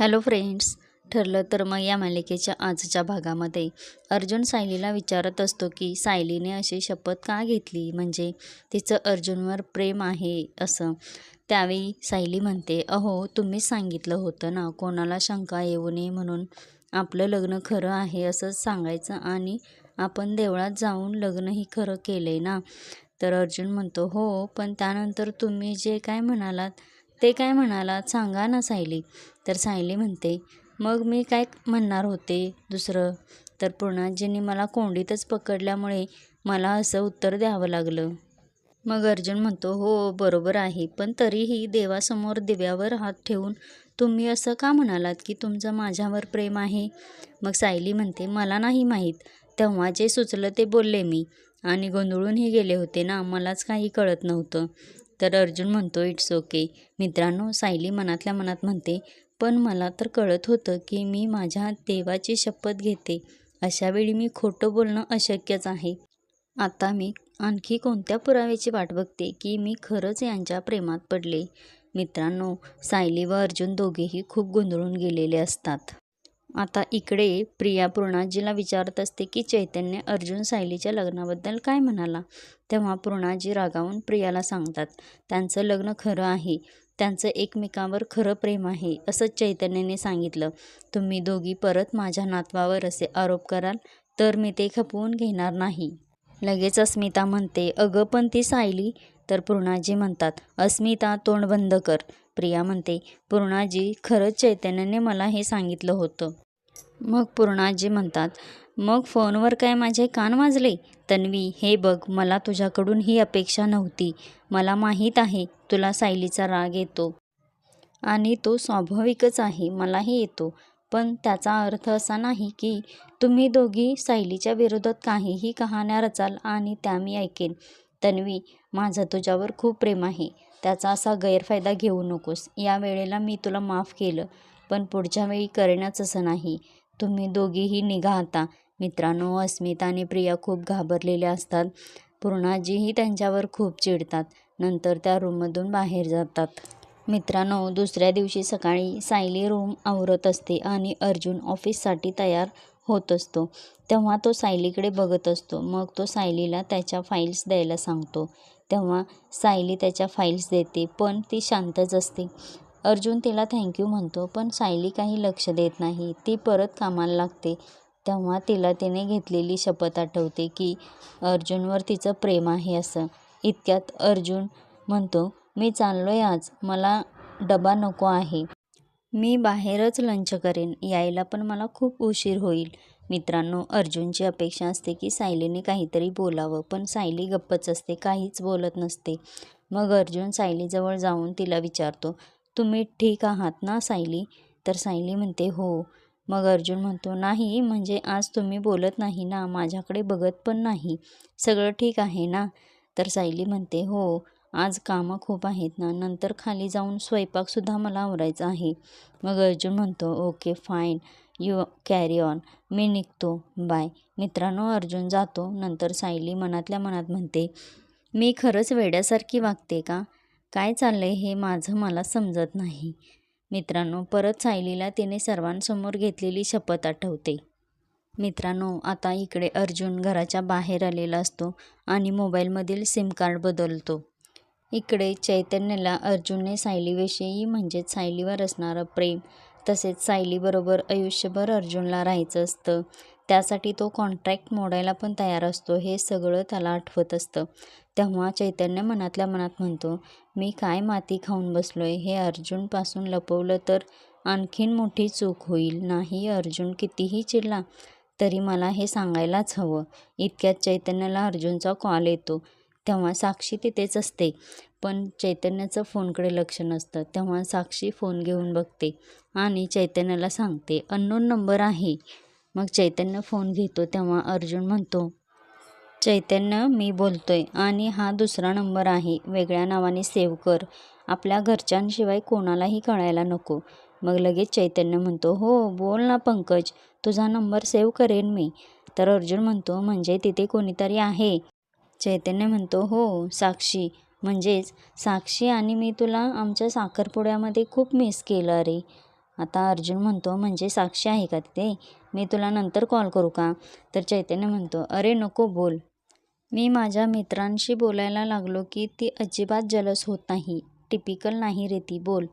Hello friends ठरलं तर मग या मालिकेच्या आजच्या भागामध्ये. अर्जुन सायलीला विचारत असतो की सायलीने अशी शपथ का घेतली? म्हणजे तिचं अर्जुनवर प्रेम आहे असं. त्यावेळी सायली म्हणते अहो तुम्हीच सांगितलं होतं ना कोणाला शंका येऊ नये म्हणून. आपलं लग्न खरं आहे असंच सांगायचं आणि आपण देवळात जाऊन लग्नही खरं केलं आहे ना? तर अर्जुन म्हणतो हो पण त्यानंतर तुम्ही जे काय म्हणालात ते काय म्हणालात सांगा ना सायली. तर सायली म्हणते मग मी काय म्हणणार होते दुसरं? तर पूर्णाजींनी मला कोंडीतच पकडल्यामुळे मला असं उत्तर द्यावं लागलं. मग अर्जुन म्हणतो हो बरोबर आहे पण तरीही देवासमोर दिव्यावर हात ठेवून तुम्ही असं का म्हणालात की तुमचं माझ्यावर प्रेम आहे? मग सायली म्हणते मला नाही माहीत. तेव्हा जे सुचलं ते बोलले मी. आणि गोंधळूनही गेले होते ना मलाच काही कळत नव्हतं. तर अर्जुन म्हणतो इट्स ओके मित्रांनो सायली मनातल्या मनात म्हणते पण मला तर कळत होतं की मी माझ्या देवाची शपथ घेते. अशावेळी मी खोटं बोलणं अशक्यच आहे. आता मी आणखी कोणत्या पुराव्याची वाट बघते की मी खरंच यांच्या प्रेमात पडले? मित्रांनो सायली व अर्जुन दोघेही खूप गोंधळून गेलेले असतात. आता इकडे प्रिया पूर्णाजीला विचारत असते की चैतन्य अर्जुन सायलीच्या लग्नाबद्दल काय म्हणाला? तेव्हा पूर्णाजी रागावून प्रियाला सांगतात त्यांचं लग्न खरं आहे. त्यांचं एकमेकांवर खरं प्रेम आहे असंच चैतन्याने सांगितलं. तुम्ही दोघी परत माझ्या नातवावर असे आरोप कराल तर मी ते खपवून घेणार नाही. लगेच अस्मिता म्हणते अगं पण ती सायली तर पूर्णाजी म्हणतात अस्मिता तोंड बंद कर. प्रिया म्हणते पूर्णाजी खरंच चैतन्याने मला हे सांगितलं होतं. मग पूर्णाजी म्हणतात मग फोनवर काय माझे कान वाजले? तन्वी हे बघ मला तुझ्याकडून ही अपेक्षा नव्हती. मला माहीत आहे तुला सायलीचा राग येतो. आणि तो स्वाभाविकच आहे मलाही येतो. पण त्याचा अर्थ असा नाही की तुम्ही दोघी सायलीच्या विरोधात काहीही कहाण्या रचाल आणि त्या मी ऐकेन. तन्वी माझं तुझ्यावर खूप प्रेम आहे. त्याचा असा गैरफायदा घेऊ नकोस. या वेळेला मी तुला माफ केलं पण पुढच्या वेळी करण्याच असं नाही. तुम्ही दोघीही निघा आता. मित्रांनो अस्मिता आणि प्रिया खूप घाबरलेल्या असतात. पूर्णाजीही त्यांच्यावर खूप चिडतात. नंतर त्या रूममधून बाहेर जातात. मित्रांनो दुसऱ्या दिवशी सकाळी सायली रूम आवरत असते आणि अर्जुन ऑफिससाठी तयार होत असतो. तेव्हा तो सायलीकडे बघत असतो. मग तो सायलीला त्याच्या फाईल्स द्यायला सांगतो. तेव्हा सायली त्याच्या फाईल्स देते पण ती शांतच असते. अर्जुन तिला थँक्यू म्हणतो पण सायली काही लक्ष देत नाही. ती परत कामाला लागते. तेव्हा तिला तिने घेतलेली शपथ आठवते की अर्जुनवर तिचं प्रेम आहे असं. इतक्यात अर्जुन म्हणतो मी चाललोय आज. मला डबा नको आहे. मी बाहेरच लंच करेन. यायला पण मला खूप उशीर होईल. मित्रांनो अर्जुनची अपेक्षा असते की सायलीने काहीतरी बोलावं पण सायली गप्पच असते काहीच बोलत नसते. मग अर्जुन सायलीजवळ जाऊन तिला विचारतो तुम्ही ठीक आहात ना सायली? तर सायली म्हणते हो. मग अर्जुन म्हणतो नाही म्हणजे आज तुम्ही बोलत नाही ना माझ्याकडे बघत पण नाही. सगळं ठीक आहे ना? तर सायली म्हणते हो. आज कामं खूप आहेत ना नंतर खाली जाऊन स्वयंपाकसुद्धा मला आवरायचा आहे. मग अर्जुन म्हणतो okay fine you carry on. मी निघतो. बाय. मित्रांनो अर्जुन जातो. नंतर सायली मनातल्या मनात म्हणते मी खरंच वेड्यासारखी वागते का? काय चाललंय हे माझं मला समजत नाही. मित्रांनो परत सायलीला तिने सर्वांसमोर घेतलेली शपथ आठवते. मित्रांनो आता इकडे अर्जुन घराच्या बाहेर आलेला असतो आणि मोबाईलमधील सिम कार्ड बदलतो. इकडे चैतन्यला अर्जुनने सायलीविषयी म्हणजेच सायलीवर असणारं प्रेम तसेच सायलीबरोबर आयुष्यभर अर्जुनला राहायचं असतं. त्यासाठी तो कॉन्ट्रॅक्ट मोडायला पण तयार असतो हे सगळं त्याला आठवत असतं. तेव्हा चैतन्य मनातल्या मनात म्हणतो मी काय माती खाऊन बसलो आहे हे अर्जुनपासून लपवलं तर आणखीन मोठी चूक होईल. नाही अर्जुन कितीही चिडला तरी मला हे सांगायलाच हवं. इतक्यात चैतन्याला अर्जुनचा कॉल येतो. तेव्हा साक्षी तिथेच असते. पण चैतन्याचं फोनकडे लक्ष नसतं. तेव्हा साक्षी फोन घेऊन बघते आणि चैतन्याला सांगते अननोन नंबर आहे. मग चैतन्य फोन घेतो तेव्हा अर्जुन म्हणतो चैतन्य मी बोलतोय आणि हा दुसरा नंबर आहे. वेगळ्या नावाने सेव्ह कर. आपल्या घरच्यांशिवाय कोणालाही कळायला नको. मग लगेच चैतन्य म्हणतो हो बोल ना पंकज. तुझा नंबर सेव्ह करेन मी. तर अर्जुन म्हणतो म्हणजे तिथे कोणीतरी आहे. चैतन्य म्हणतो हो साक्षी. म्हणजेच साक्षी आणि मी तुला आमच्या साखरपुड्यामध्ये खूप मिस केलं अरे आता अर्जुन म्हणतो म्हणजे साक्षी आहे का तिथे? मी तुला नंतर कॉल करू का? तर चैतन्य म्हणतो अरे नको बोल. मी माझ्या मित्रांशी बोलायला लागलो की ती अजिबात जलस होत नाही. टिपिकल नाही रे ती बोल.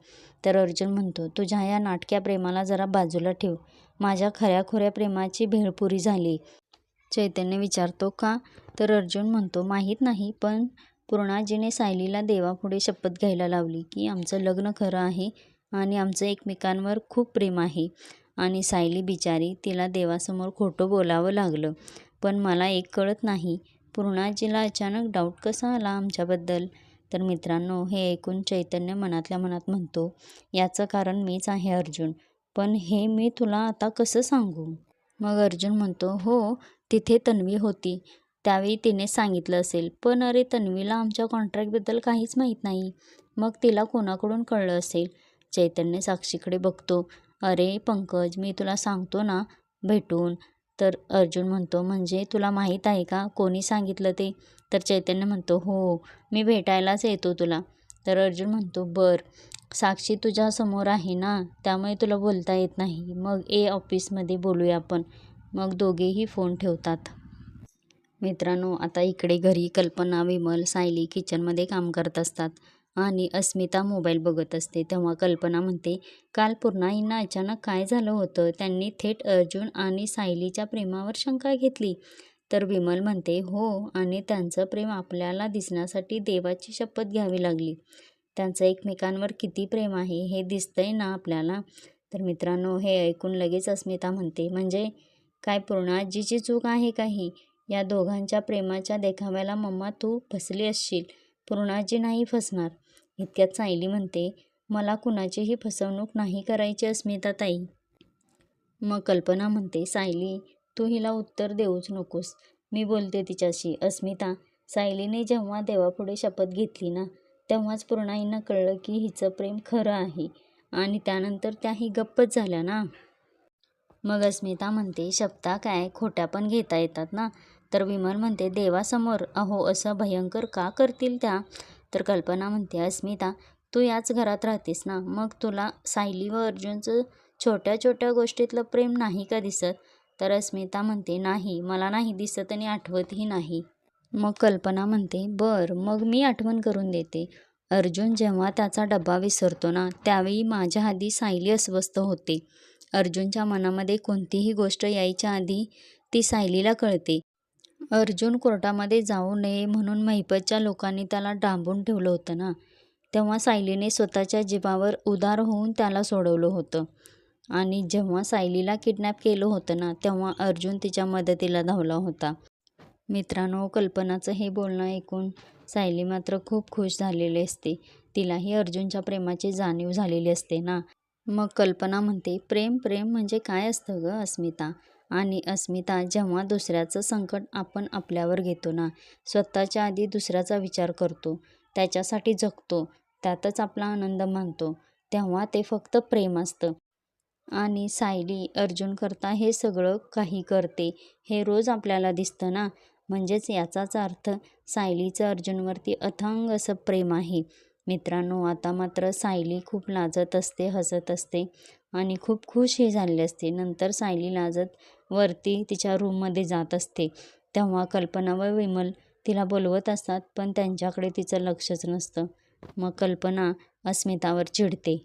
तर अर्जुन म्हणतो तुझ्या या नाटक्या प्रेमाला जरा बाजूला ठेव. माझ्या खऱ्याखुऱ्या प्रेमाची भेळपुरी झाली. चैतन्य विचारतो का? तर अर्जुन म्हणतो माहीत नाही पण पूर्णाजीने सायलीला देवापुढे शपथ घ्यायला लावली की आमचं लग्न खरं आहे आणि आमचं एकमेकांवर खूप प्रेम आहे. आणि सायली बिचारी तिला देवासमोर खोटं बोलावं लागलं. पण मला एक कळत नाही पूर्णाजीला अचानक डाऊट कसा आला आमच्याबद्दल? तर मित्रांनो हे ऐकून चैतन्य मनातल्या मनात म्हणतो याचं कारण मीच आहे अर्जुन पण हे मी तुला आता कसं सांगू? मग अर्जुन म्हणतो हो तिथे तन्वी होती. त्यावेळी तिने सांगितलं असेल पण अरे तन्वीला आमच्या कॉन्ट्रॅक्टबद्दल काहीच माहीत नाही. मग तिला कोणाकडून कळलं असेल? चैतन्य साक्षीकडे बघतो. अरे पंकज मी तुला सांगतो ना भेटून. तर अर्जुन म्हणतो म्हणजे तुला माहीत आहे का? कोणी सांगितलं ते? तर चैतन्य म्हणतो हो मी भेटायलाच येतो तुला. तर अर्जुन म्हणतो बर साक्षी तुझ्यासमोर आहे ना त्यामुळे तुला बोलता येत नाही. मग ए ऑफिसमध्ये बोलूया आपण. मग दोघेही फोन ठेवतात. मित्रांनो आता इकडे घरी कल्पना विमल सायली किचनमध्ये काम करत असतात आणि अस्मिता मोबाईल बघत असते. तेव्हा कल्पना म्हणते काल पूर्णाईंना अचानक काय झालं होतं? त्यांनी थेट अर्जुन आणि सायलीच्या प्रेमावर शंका घेतली. तर विमल म्हणते हो आणि त्यांचं प्रेम आपल्याला दिसण्यासाठी देवाची शपथ घ्यावी लागली. त्यांचं एकमेकांवर किती प्रेम आहे हे दिसतंय ना आपल्याला? तर मित्रांनो हे ऐकून लगेच अस्मिता म्हणते म्हणजे काय पूर्णाजीची चूक आहे काही या दोघांच्या प्रेमाच्या देखाव्याला मम्मा तू फसली असशील. पूर्णाजी नाही फसणार. इतक्यात सायली म्हणते मला कुणाचीही फसवणूक नाही करायची अस्मिता ताई मग कल्पना म्हणते सायली तू हिला उत्तर देऊच नकोस. मी बोलते तिच्याशी अस्मिता सायलीने जेव्हा देवापुढे शपथ घेतली ना तेव्हाच पूर्णाईंना कळलं की हिचं प्रेम खरं आहे आणि त्यानंतर त्याही गप्पच झाल्या ना. मग अस्मिता म्हणते शपथा काय? खोट्या पण घेता येतात ना. तर विमल म्हणते देवासमोर अहो असं भयंकर का करतील त्या? तर कल्पना म्हणते अस्मिता तू याच घरात राहतेस ना? मग तुला सायली व अर्जुनचं छोट्या छोट्या गोष्टीतलं प्रेम नाही का दिसत? तर अस्मिता म्हणते नाही मला नाही दिसत आणि आठवतही नाही. मग कल्पना म्हणते बर मग मी आठवण करून देते. अर्जुन जेव्हा त्याचा डब्बा विसरतो ना त्यावेळी माझ्या आधी सायली अस्वस्थ होते. अर्जुनच्या मनामध्ये कोणतीही गोष्ट यायच्या आधी ती सायलीला कळते. अर्जुन कोर्टामध्ये जाऊ नये म्हणून महिपतच्या लोकांनी त्याला डांबून ठेवलं होतं ना. तेव्हा सायलीने स्वतःच्या जीवावर उदार होऊन त्याला सोडवलं होतं. आणि जेव्हा सायलीला किडनॅप केलं होतं ना तेव्हा अर्जुन तिच्या मदतीला धावला होता. मित्रांनो कल्पनाचं हे बोलणं ऐकून सायली मात्र खूप खुश झालेली असते. तिलाही अर्जुनच्या प्रेमाची जाणीव झालेली असते ना. मग कल्पना म्हणते प्रेम प्रेम म्हणजे काय असतं गं अस्मिता? आणि अस्मिता जेव्हा दुसऱ्याचं संकट आपण आपल्यावर घेतो ना स्वतःच्या आधी दुसऱ्याचा विचार करतो त्याच्यासाठी जगतो त्यातच आपला आनंद मानतो तेव्हा ते फक्त प्रेम असतं. आणि सायली अर्जुन करता हे सगळं काही करते हे रोज आपल्याला दिसतं ना. म्हणजेच याचाच अर्थ सायलीचं अर्जुनवरती अथांग असं प्रेम आहे. मित्रांनो आता मात्र सायली खूप लाजत असते हसत असते आणि खूप खुश हे झालेली असते. नंतर सायली लाजत वरती तिच्या रूममध्ये जात असते. तेव्हा कल्पना व विमल तिला बोलवत असतात पण त्यांच्याकडे तिचं लक्षच नसतं. मग कल्पना अस्मितावर चिडते.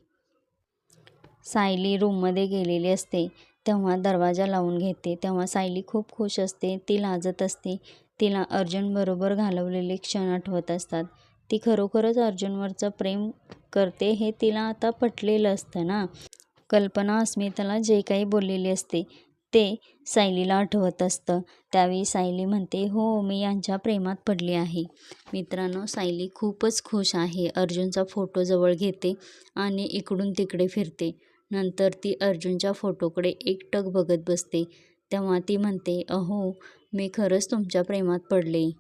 सायली रूममध्ये गेलेली असते. तेव्हा दरवाजा लावून घेते. तेव्हा सायली खूप खुश असते. ती लाजत असते. तिला अर्जुनबरोबर घालवलेले क्षण आठवत असतात. ती खरोखरच अर्जुनवरचं प्रेम करते हे तिला आता पटलेलं असतं ना? कल्पना अस्मिताला जे काही बोललेली असते ते सायलीला आठवत असतं. त्यावेळी सायली म्हणते हो मी यांच्या प्रेमात पडली आहे. मित्रांनो सायली खूपच खुश आहे. अर्जुनचा फोटो जवळ घेते आणि इकडून तिकडे फिरते. नंतर ती अर्जुनच्या फोटोकडे एकटक बघत बसते. तेव्हा ती म्हणते अहो मी खरंच तुमच्या प्रेमात पडले.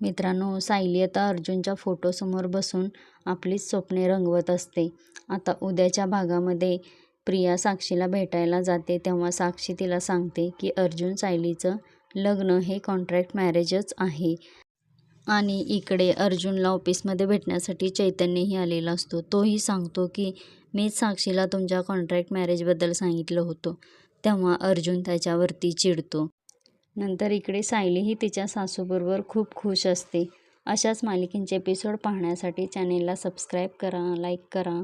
मित्रांनो सायली आता अर्जुनच्या फोटोसमोर बसून आपलीच स्वप्ने रंगवत असते. आता उद्याच्या भागामध्ये प्रिया साक्षीला भेटायला जाते तेव्हा साक्षी तिला सांगते की अर्जुन सायलीचं लग्न हे कॉन्ट्रॅक्ट मॅरेजच आहे. आणि इकडे अर्जुनला ऑफिसमध्ये भेटण्यासाठी चैतन्यही आलेला असतो. तोही सांगतो की मीच साक्षीला तुमच्या कॉन्ट्रॅक्ट मॅरेजबद्दल सांगितलं होतं. तेव्हा अर्जुन त्याच्यावरती चिडतो. नंतर इकडे सायलीही तिच्या सासूबरोबर खूप खुश असते. अशाच मालिकेंचे एपिसोड पाहण्यासाठी चॅनेलला सबस्क्राईब करा लाईक करा.